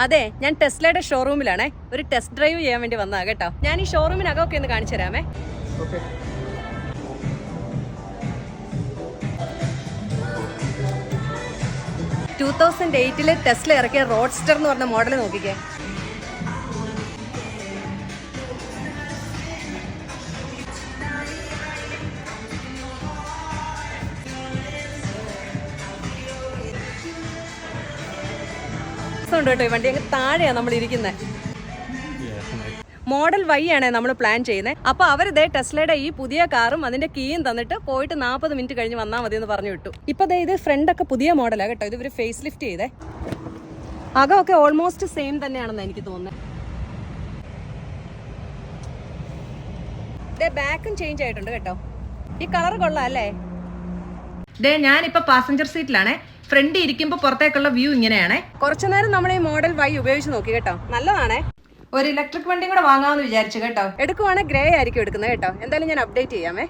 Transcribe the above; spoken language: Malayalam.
അതെ ഞാൻ ടെസ്ലയുടെ ഷോറൂമിലാണ്. ഒരു ടെസ്റ്റ് ഡ്രൈവ് ചെയ്യാൻ വേണ്ടി വന്നതാ കേട്ടോ. ഞാൻ ഈ ഷോറൂമിനകമൊക്കെ ഒന്ന് കാണിച്ചു തരാമേ. ടൂ തൗസൻഡ് എയ്റ്റിൽ ടെസ്ല ഇറക്കിയ റോഡ്സ്റ്റർ എന്ന് പറഞ്ഞ മോഡൽ നോക്കിക്കേ. ഉണ്ട് കേട്ടോ ഈ വണ്ടി. അങ്ങ് താഴെയാണ് നമ്മൾ ഇരിക്കുന്നത് മോഡൽ വൈ ആണ് നമ്മൾ പ്ലാൻ ചെയ്യുന്നത് അപ്പോൾ അവർ ഇതേ ടെസ്ലയുടെ ഈ പുതിയ കാറും അതിന്റെ കീയും തന്നിട്ട് പോയിട്ട് നാൽപ്പത് മിനിറ്റ് കഴിഞ്ഞ് വന്നാൽ മതി എന്ന് പറഞ്ഞു വിട്ടു. ഇപ്പൊ ദേ ഇത് ഫ്രണ്ട് ഒക്കെ പുതിയ മോഡലാണ് കേട്ടോ. ഇത് ഇവർ ഫേസ് ലിഫ്റ്റ് ചെയ്തേ. അകമൊക്കെ ഓൾമോസ്റ്റ് സെയിം തന്നെയാണെന്ന് എനിക്ക് തോന്നുന്നത് ബാക്കും ചേഞ്ച് ആയിട്ടുണ്ട് കേട്ടോ. ഈ കളർ കൊള്ളാം അല്ലേ? ദേ ഞാനിപ്പോ പാസഞ്ചർ സീറ്റിലാണേ ഫ്രണ്ട് ഇരിക്കുമ്പോൾ പുറത്തേക്കുള്ള വ്യൂ ഇങ്ങനെയാണേ. കുറച്ചു നേരം നമ്മൾ ഈ മോഡൽ വൈ ഉപയോഗിച്ച് നോക്കി കേട്ടോ. നല്ലതാണേ. ഒരു ഇലക്ട്രിക് വണ്ടിയും കൂടെ വാങ്ങാമെന്ന് വിചാരിച്ചു കേട്ടോ. എടുക്കുവാണെങ്കിൽ ഗ്രേ ആയിരിക്കും എടുക്കുന്നത് കേട്ടോ. എന്തായാലും ഞാൻ അപ്ഡേറ്റ് ചെയ്യാമേ.